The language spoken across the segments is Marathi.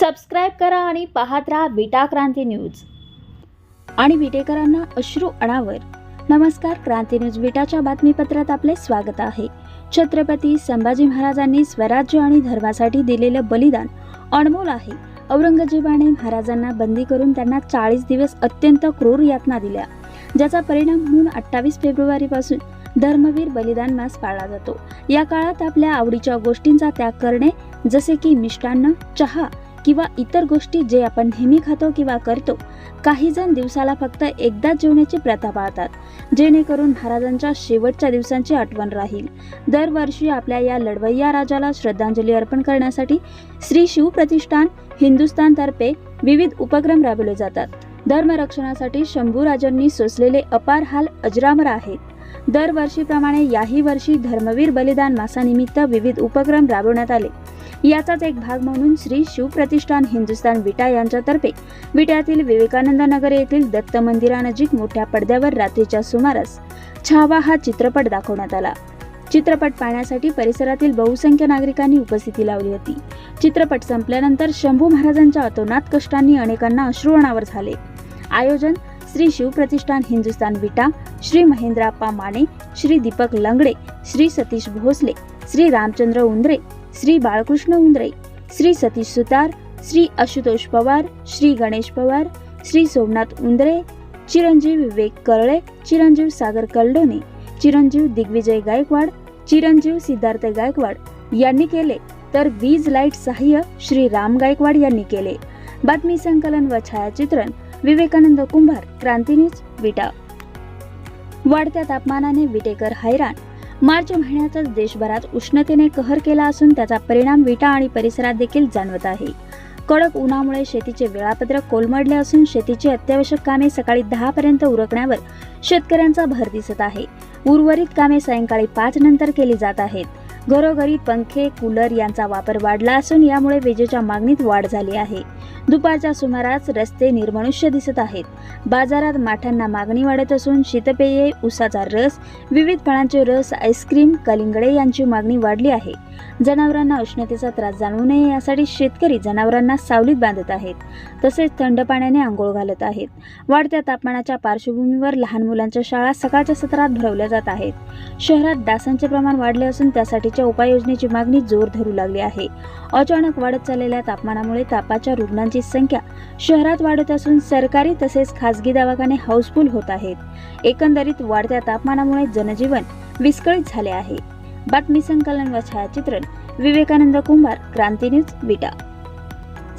सबस्क्राईब करा आणि पाहत राहा विटा क्रांती न्यूज. आणि विटेकरांना अश्रू अणावर नमस्कार क्रांती न्यूज विटाच्या बातमीपत्रात आपले स्वागत आहे. छत्रपती संभाजी महाराजांनी स्वराज्य आणि धर्मासाठी दिलेलं बलिदान अनमोल आहे. औरंगजेबाने महाराजांना बंदी करून त्यांना चाळीस दिवस अत्यंत क्रूर यातना दिल्या. ज्याचा परिणाम म्हणून अठ्ठावीस फेब्रुवारीपासून धर्मवीर बलिदान मास पाळला जातो. या काळात आपल्या आवडीच्या गोष्टींचा त्याग करणे जसे की मिष्टान्न चहा किंवा इतर गोष्टी जे आपण नेहमी खातो किंवा करतो काही जण दिवसाला फक्त एकदाच जेवण्याची प्रथा पाळतात जेणेकरून महाराजांच्या शेवटच्या दिवसांची आठवण राहील. दरवर्षी आपल्या या लढवय्या राजाला श्रद्धांजली अर्पण करण्यासाठी श्री शिव प्रतिष्ठान हिंदुस्थानतर्फे विविध उपक्रम राबवले जातात. धर्मरक्षणासाठी शंभूराजांनी सोसलेले अपार हाल अजरामर आहेत. दरवर्षीप्रमाणे याही वर्षी धर्मवीर बलिदान मासानिमित्त विविध उपक्रम राबवण्यात आले. याचाच एक भाग म्हणून श्री शिव प्रतिष्ठान हिंदुस्थान विटा यांच्यातर्फे विट्यातील विवेकानंद नगर येथील दत्त मंदिरानजीक मोठ्या पडद्यावर रात्रीच्या सुमारास छावा हा चित्रपट दाखवण्यात आला. चित्रपट पाहण्यासाठी परिसरातील बहुसंख्य नागरिकांनी उपस्थिती लावली होती. चित्रपट संपल्यानंतर शंभू महाराजांच्या अतोनात कष्टांनी अनेकांना अश्रुवणावर झाले. आयोजन श्री शिव प्रतिष्ठान हिंदुस्थान विटा श्री महेंद्राप्पा माने श्री दीपक लंगडे श्री सतीश भोसले श्री रामचंद्र उंद्रे श्री बाळकृष्ण उंद्रे श्री सतीश सुतार श्री आशुतोष पवार श्री गणेश पवार श्री सोमनाथ उंद्रे चिरंजीव विवेक करळे चिरंजीव सागर कल्डोने चिरंजीव दिग्विजय गायकवाड चिरंजीव सिद्धार्थ गायकवाड यांनी केले. तर वीज लाइट सहाय्य श्री राम गायकवाड यांनी केले. बातमी संकलन व छायाचित्रण विवेकानंद कुंभार क्रांतीनीच विटा. वाढत्या तापमानाने विटेकर हैराण मार्च महिन्यातच देशभरात उष्णतेने कहर केला असून त्याचा परिणाम विटा आणि परिसरात देखील जाणवत आहे. कडक उन्हामुळे शेतीचे वेळापत्रक कोलमडले असून शेतीची अत्यावश्यक कामे सकाळी दहा पर्यंत उरकण्यावर शेतकऱ्यांचा भर दिसत आहे. उर्वरित कामे सायंकाळी पाच नंतर केली जात आहेत. घरोघरी पंखे कूलर यांचा वापर वाढला असून यामुळे विजेच्या मागणीत वाढ झाली आहे. दुपारच्या सुमारास रस्ते निर्मनुष्य दिसत आहेत. बाजारात माठांना मागणी वाढत असून शीतपेये उसाचा रस विविध फळांचे रस आईस्क्रीम कलिंगडे यांची मागणी वाढली आहे. जनावरांना उष्णतेचा त्रास जाणवू नये यासाठी शेतकरी जनावरांना सावलीत बांधत आहेत तसेच थंड पाण्याने आंघोळ घालत आहेत. वाढत्या तापमानाच्या पार्श्वभूमीवर लहान मुलांच्या शाळा सकाळच्या सत्रात भरवल्या जात आहेत. शहरात डासांचे प्रमाण वाढले असून त्यासाठीच्या उपाययोजनेची मागणी जोर धरू लागली आहे. अचानक वाढत चाललेल्या तापमानामुळे तापाच्या रुग्णांची संख्या शहरात वाढत असून सरकारी तसेच खासगी दवाखाने हाऊसफुल होत आहेत. एकंदरीत वाढत्या तापमानामुळे जनजीवन विस्कळीत झाले आहे. बातमी संकलन व छायाचित्रण विवेकानंद कुंभार क्रांती न्यूज विटा.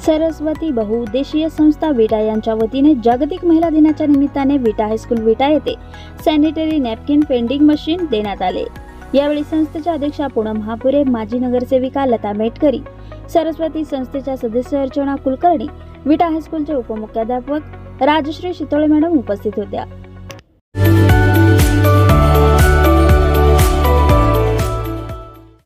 सरस्वती बहुउद्देशीय संस्था विटा यांच्या वतीने जागतिक महिला दिनाच्या निमित्ताने विटा हायस्कूल विटा येथे सॅनिटरी नॅपकिन पेंडिंग मशीन देण्यात आले. यावेळी संस्थेच्या अध्यक्षा पूनम महापुरे माजी नगरसेविका लता मेटकरी सरस्वती संस्थेच्या सदस्य अर्चना कुलकर्णी विटा हायस्कूलचे उपमुख्याध्यापक राजश्री शितोळे मॅडम उपस्थित होत्या.